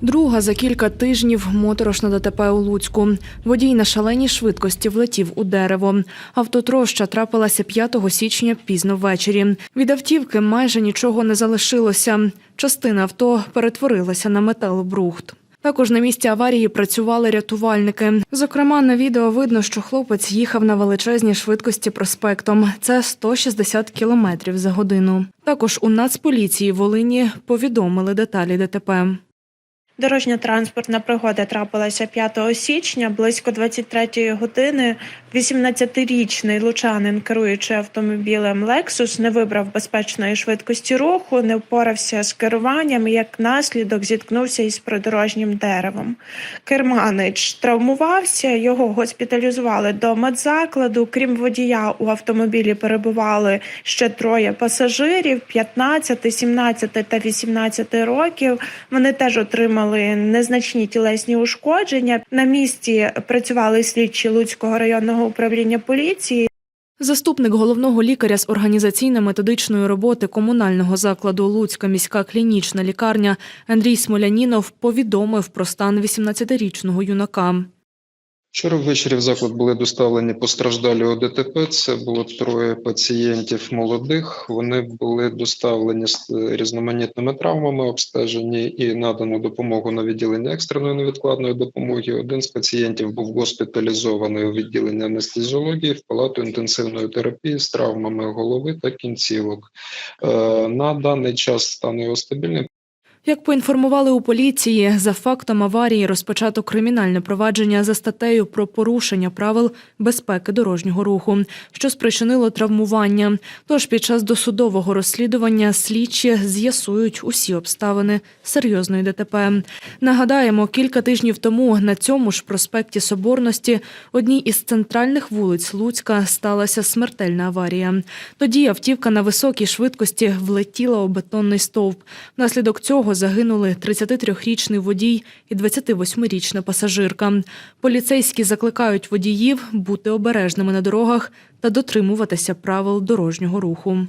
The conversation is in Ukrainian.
Друга за кілька тижнів моторошна ДТП у Луцьку. Водій на шаленій швидкості влетів у дерево. Автотроща трапилася 5 січня пізно ввечері. Від автівки майже нічого не залишилося. Частина авто перетворилася на металобрухт. Також на місці аварії працювали рятувальники. Зокрема, на відео видно, що хлопець їхав на величезній швидкості проспектом. Це 160 кілометрів за годину. Також у Нацполіції Волині повідомили деталі ДТП. Дорожньо-транспортна пригода трапилася 5 січня близько 23 години. 18-річний лучанин, керуючи автомобілем Lexus, не вибрав безпечної швидкості руху, не впорався з керуванням і як наслідок зіткнувся із придорожнім деревом. Керманич травмувався, його госпіталізували до медзакладу. Крім водія, у автомобілі перебували ще троє пасажирів 15, 17 та 18 років. Вони теж отримали незначні тілесні ушкодження. На місці працювали слідчі Луцького районного управління поліції. Заступник головного лікаря з організаційно-методичної роботи комунального закладу Луцька міська клінічна лікарня Андрій Смолянінов повідомив про стан 18-річного юнака. Вчора ввечері в заклад були доставлені постраждалі у ДТП. Це було троє пацієнтів молодих. Вони були доставлені з різноманітними травмами, обстежені і надано допомогу на відділення екстреної невідкладної допомоги. Один з пацієнтів був госпіталізований у відділення анестезіології в палату інтенсивної терапії з травмами голови та кінцівок. Е, На даний час стан його стабільний. Як поінформували у поліції, за фактом аварії розпочато кримінальне провадження за статтею про порушення правил безпеки дорожнього руху, що спричинило травмування. Тож під час досудового розслідування слідчі з'ясують усі обставини серйозної ДТП. Нагадаємо, кілька тижнів тому на цьому ж проспекті Соборності одній із центральних вулиць Луцька сталася смертельна аварія. Тоді автівка на високій швидкості влетіла у бетонний стовп. Внаслідок цього загинули 33-річний водій і 28-річна пасажирка. Поліцейські закликають водіїв бути обережними на дорогах та дотримуватися правил дорожнього руху.